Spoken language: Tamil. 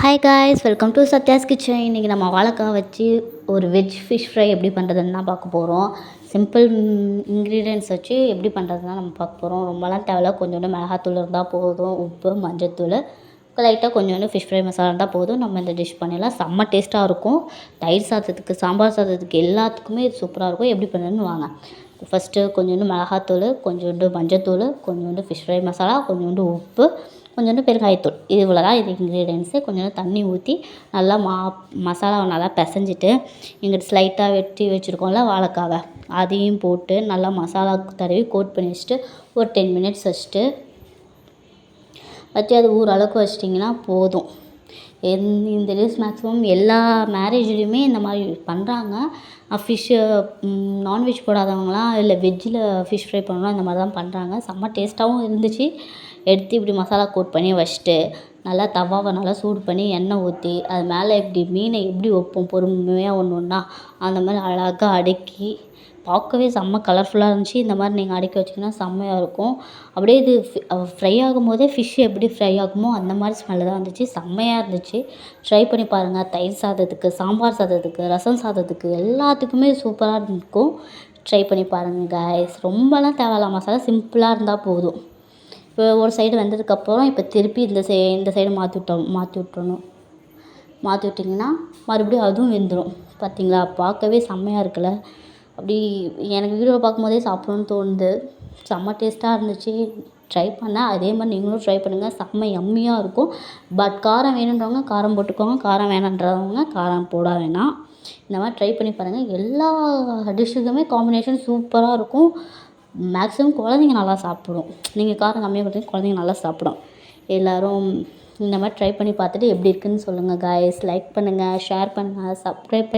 Hi guys welcome to Sathya's kitchen இன்றைக்கி நம்ம வாழைக்காய் வச்சு ஒரு வெஜ் ஃபிஷ் ஃப்ரை எப்படி பண்ணுறதுன்னு தான் பார்க்க போகிறோம் சிம்பிள் இன்க்ரீடியன்ட்ஸ் வச்சு எப்படி பண்ணுறதுன்னு நம்ம பார்க்க போகிறோம் ரொம்பலாம் தேவையில்ல கொஞ்சோண்டு மிளகாத்தூள் இருந்தால் போதும் உப்பு மஞ்சத்தூள். லைட்டாக கொஞ்சோண்டு ஃபிஷ் ஃப்ரை மசாலா இருந்தால் போதும். நம்ம இந்த டிஷ் பண்ணிடலாம். செம்ம டேஸ்ட்டாக இருக்கும். தயிர் சாதத்துக்கு சாம்பார் சாதத்துக்கு எல்லாத்துக்குமே இது சூப்பராக இருக்கும். எப்படி பண்ணுறதுன்னு வாங்க. ஃபஸ்ட்டு கொஞ்சோண்டு மிளகாத்தூள் கொஞ்சோண்டு மஞ்சத்தூள் கொஞ்சோண்டு ஃபிஷ் ஃப்ரை மசாலா கொஞ்சோண்டு உப்பு கொஞ்சோண்டு பெருங்காயத்தூள். இது இவ்வளோ தான் இது இன்க்ரீடியன்ஸு கொஞ்சோண்டு தண்ணி ஊற்றி நல்லா மா மசாலாவை நல்லா பிசைஞ்சிட்டு இங்கிட்டு ஸ்லைட்டாக வெட்டி வச்சுருக்கோம்ல வாழைக்காவை. அதையும் போட்டு நல்லா மசாலா தடவி கோட் பண்ணி வச்சுட்டு ஒரு டென் மினிட்ஸ் வச்சுட்டு வச்சு அது ஊற அளவுக்கு வச்சிட்டிங்கன்னா போதும். எந் இந்த டிஷ் மேக்ஸிமம் எல்லா மேரேஜ்லேயுமே இந்த மாதிரி பண்ணுறாங்க ஃபிஷ்ஷு நான்வெஜ் போடாதவங்களாம் இல்லை வெஜ்ஜில் ஃபிஷ் ஃப்ரை பண்ணலாம் இந்த மாதிரி தான் பண்ணுறாங்க செம்ம டேஸ்ட்டாகவும் இருந்துச்சு. எடுத்து இப்படி மசாலா கோட் பண்ணி வச்சுட்டு நல்லா தவாவை நல்லா சூடு பண்ணி எண்ணெய் ஊற்றி அது மேலே இப்படி மீனை எப்படி வைப்போம் பொறுமையாக ஒன்று ஒன்றா அந்த மாதிரி அழகாக அடுக்கி பார்க்கவே செம்ம கலர்ஃபுல்லாக இருந்துச்சு. இந்த மாதிரி நீங்கள் அடுக்கி வச்சிங்கன்னா செம்மையாக இருக்கும். அப்படியே இது ஃப்ரை ஆகும் போதே ஃபிஷ் எப்படி ஃப்ரை ஆகுமோ அந்த மாதிரி ஸ்மெல்லு தான் இருந்துச்சு செம்மையாக இருந்துச்சு. ட்ரை பண்ணி பாருங்கள் தயிர் சாதத்துக்கு சாம்பார் சாதத்துக்கு ரசம் சாதத்துக்கு எல்லாத்துக்குமே சூப்பராக இருக்கும். ட்ரை பண்ணி பாருங்கள் காய்ஸ் ரொம்பலாம் தேவையில்ல மசாலா சிம்பிளாக இருந்தால் போதும். இப்போ ஒரு சைடு வெந்ததுக்கப்புறம் இப்போ திருப்பி இந்த சை இந்த சைடு மாற்றி விட்டோம் மாற்றி விட்றணும் மாற்றி விட்டிங்கன்னா மறுபடியும் அதுவும் வெந்துடும் பார்த்தீங்களா? பார்க்கவே செம்மையாக இருக்குல்ல? அப்படி எனக்கு வீடியோவில் பார்க்கும்போதே சாப்பிட்ணுன்னு தோணுது. செம்ம டேஸ்ட்டாக இருந்துச்சு. ட்ரை பண்ணேன் அதே மாதிரி நீங்களும் ட்ரை பண்ணுங்கள் செம்ம எம்மியாக இருக்கும். பட் காரம் வேணுன்றவங்க காரம் போட்டுக்கோங்க. காரம் வேணான்றவங்க காரம் போட வேணாம். இந்த மாதிரி ட்ரை பண்ணி பாருங்கள் எல்லா டிஷ்ஷுக்குமே காம்பினேஷன் சூப்பராக இருக்கும். மேக்ஸிமம் குழந்தைங்க நல்லா சாப்பிடும். நீங்கள் காரம் கம்மியாக கொடுத்தீங்க குழந்தைங்க நல்லா சாப்பிடும். எல்லோரும் இந்த மாதிரி ட்ரை பண்ணி பார்த்துட்டு எப்படி இருக்குதுன்னு சொல்லுங்கள் காய்ஸ் லைக் பண்ணுங்கள் ஷேர் பண்ணுங்கள் சப்ஸ்கிரைப்